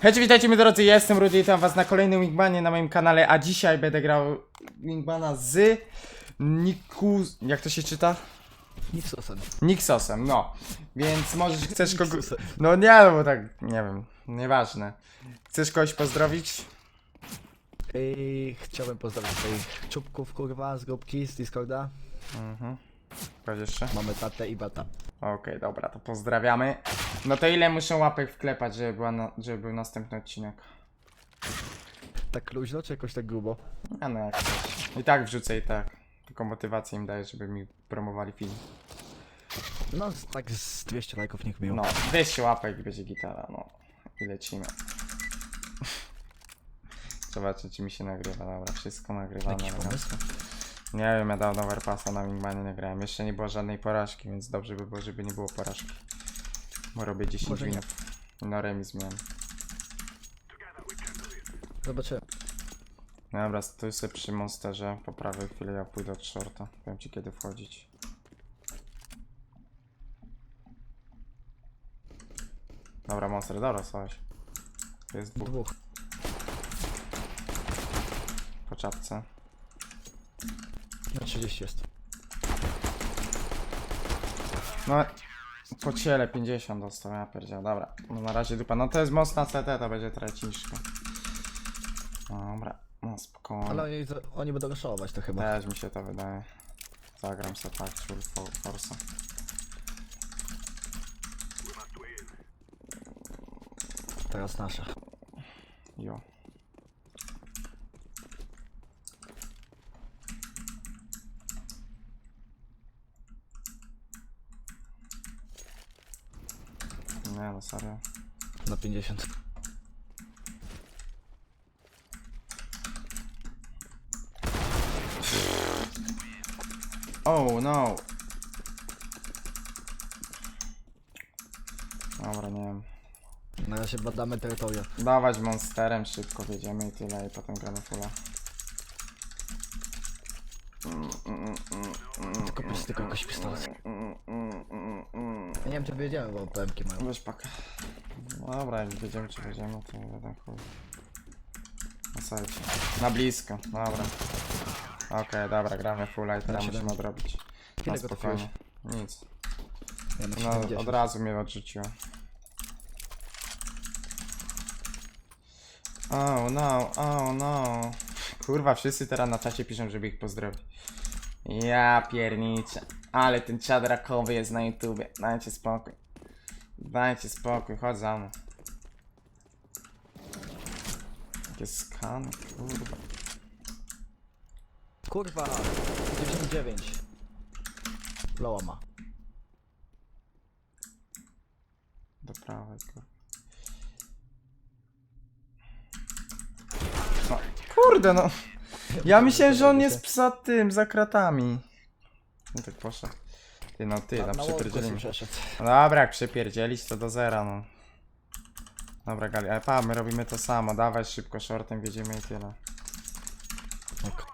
Hej, witajcie moi drodzy, ja jestem Rudy, witam was na kolejnym Wingmanie na moim kanale, a dzisiaj będę grał Wingmana z Nikus... jak to się czyta? Nixosem. Nixosem, no. Więc możesz, chcesz kogoś... No nie, no bo tak, nie wiem, nieważne. Chcesz kogoś pozdrowić? I chciałbym pozdrowić swoich czubków, kurwa, z grupki, z Discorda. Mhm. Kogoś jeszcze? Mamy tatę i bata. Okej, dobra, to pozdrawiamy. No to ile muszę łapek wklepać, żeby, była na... żeby był następny odcinek? Tak luźno, czy jakoś tak grubo? A no jak. I tak wrzucę i tak. Tylko motywację im daję, żeby mi promowali film. No, z- tak z 200 lajków niech miło. No, 200 łapek i będzie gitara, no. I lecimy. Zobaczę, czy mi się nagrywa. Dobra, wszystko nagrywane. Jakiś elegancko. Nie wiem, ja dawno Overpassa na Wingmanie nie grałem. Jeszcze nie było żadnej porażki, więc dobrze by było, żeby nie było porażki. Bo robię 10 Może nie. winów. No remis miałem. Zobaczymy. Dobra, stój sobie przy monsterze. Po prawej chwili ja pójdę od shorta. Powiem ci kiedy wchodzić. Dobra, monster, dobra. To jest dwóch Dwóch. po czapce. Na 30 jest. No, po ciele 50 dostał, ja pierdział, dobra. No na razie dupa, no to jest mocna CT, to będzie traciszka. Dobra, no spokojnie. Ale oni, oni będą raszować to chyba. Też mi się to wydaje. Zagram sobie tak, for, force. Teraz nasza. Jo. Nie no, serio. Na 50. Oh no! Dobra, nie wiem. Na razie badamy terytoria. Dawać monsterem szybko wjedziemy i tyle i potem gramy fulla. Tylko plus tylko jakoś pistolet. Ja nie wiem czy wiedziałem, bo PMki mają. Weź pakę. No dobra, jak wiedziemy czy wiedziemy, to nie wiadomo chuj. Na sajcie. Na blisko, dobra. Okej, dobra, gramy fulla i teraz musimy odrobić. Na Ile go trafiłeś? spokojnie. Nic. Ja na No, 70. od razu mnie odrzuciło. Oh no, oh no. Kurwa, wszyscy teraz na czacie piszą, żeby ich pozdrowić. Ja pierniczę. Ale ten czad rakowy jest na YouTubie. Dajcie spokój. Dajcie spokój, chodź za mną. Jakie skany, kurwa. Kurwa! 99. Loła ma. Do prawej, kurwa. No, kurde no. Ja myślałem, że on jest za tym, za kratami. No tak poszedł. Ty no ty, Na, no na. No dobra, jak przypierdzielić to do zera, no. Dobra, Gali, ale pa, my robimy to samo. Dawaj szybko, shortem wiedziemy i tyle. Ok.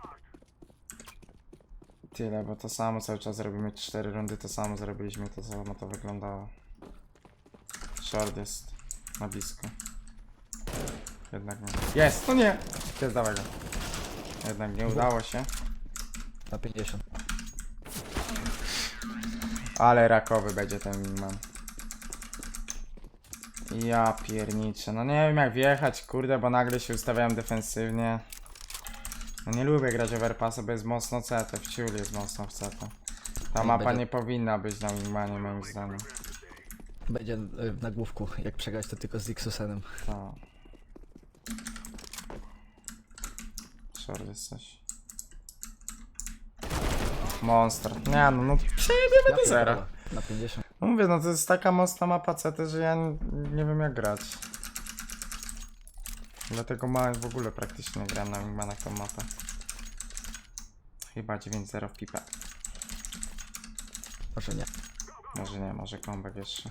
Tyle, bo to samo cały czas robimy cztery rundy, to samo zrobiliśmy, to samo to wyglądało. Short jest na blisko. Jednak nie. Jest! No nie! Jest, dawaj go. Jednak nie udało się. Na 50. Ale rakowy będzie ten miniman. Ja pierniczę. No nie wiem jak wjechać, kurde, bo nagle się ustawiałem defensywnie. No nie lubię grać overpassa, bo jest mocno CT. W ciuli jest mocno w CT. Ta mapa będzie- nie powinna być na minimanie moim zdaniem. Będzie y, na główku. Jak przegrać to tylko z Ixusenem. To. Short jest coś. Monster. Nie no, no przejedziemy do zera. Na 50. No mówię, no to jest taka mocna mapa CT, że ja nie, nie wiem jak grać. Dlatego ma w ogóle praktycznie nie gram na Wingmanach tą mapę. Chyba 9-0 w pipę. Może nie. Może nie, może comeback jeszcze.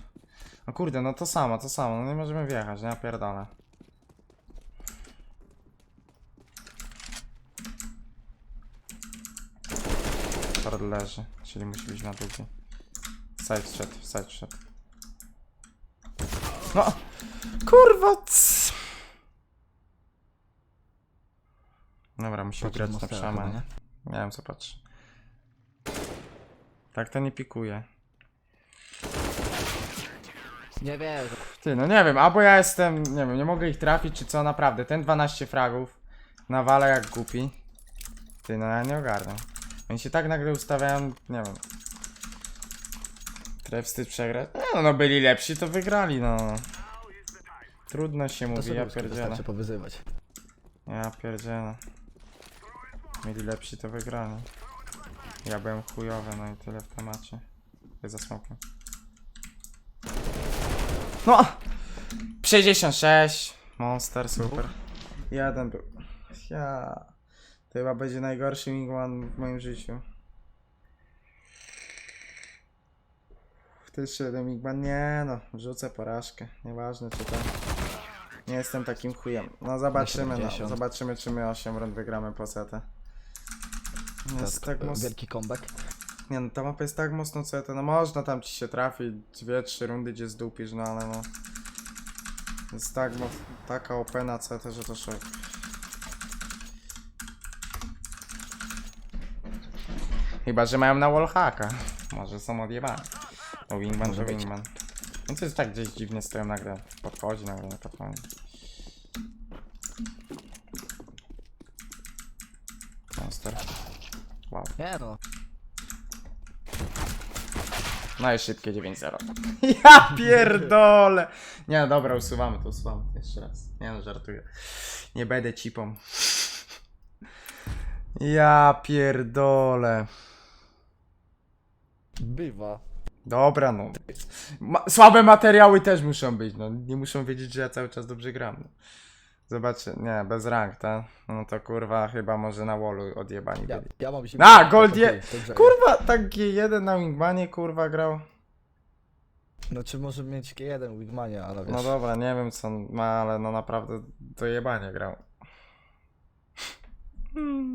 No kurde, no to samo, to samo, no nie możemy wjechać, nie? Pierdolę. Leży, czyli musi być na długi. Side shot, side shot. No! Kurwa! Dobra, musimy grać na przama, nie? Miałem zobaczyć. Tak to nie pikuje. Nie wiem. Ty, no nie wiem, albo ja jestem, nie wiem, nie mogę ich trafić, czy co, naprawdę. Ten 12 fragów nawala jak głupi. Ty, no ja nie ogarnę. Oni się tak nagle ustawiają, nie wiem. Wstyd przegrać. Nie, no, no byli lepsi, to wygrali, no. Trudno się To mówi, ja pierdzielę. wystarczy powyzywać. Ja pierdzielę. Mieli lepsi, to wygrali. Ja byłem chujowy, no i tyle w temacie. Jest za smokiem. No! 66! Monster, super. Jeden był. Ja. To chyba będzie najgorszy wingman w moim życiu. Jeszcze jeden wingman? Nie no, wrzucę porażkę. Nieważne czy to... Nie jestem takim chujem. No zobaczymy, no. 70. Zobaczymy czy my 8 rund wygramy po setę. Jest tak mocno... Wielki comeback. Nie no, ta mapa jest tak mocno CT, no można tam ci się trafić, dwie, trzy rundy gdzie zdupisz, no ale no... Jest tak moc... taka opena CT, że to szok. Chyba, że mają na wallhacka. Może są odjebane. No wingman to wingman. No to jest tak gdzieś dziwnie stoją nagle. Podchodzi, nagle nie podchodzi. Monster. Wow. Nie no. No i szybkie 9-0. Ja pierdolę! Nie no dobra, usuwamy to, usuwamy to jeszcze raz. Nie no, żartuję. Nie będę cipą. Ja pierdolę. Bywa. Dobra no. Ma słabe materiały też muszą być, no. Nie muszą wiedzieć, że ja cały czas dobrze gram. No. Zobaczcie, nie, bez rank, tak? No to kurwa chyba może na wallu odjebani Ja, byli. ja mam. A, gold je-. Kurwa, tak G1 na wingmanie kurwa grał. No czy może mieć jeden Wigmania, ale wiesz. No dobra, nie wiem co on ma, ale no naprawdę do jebania grał.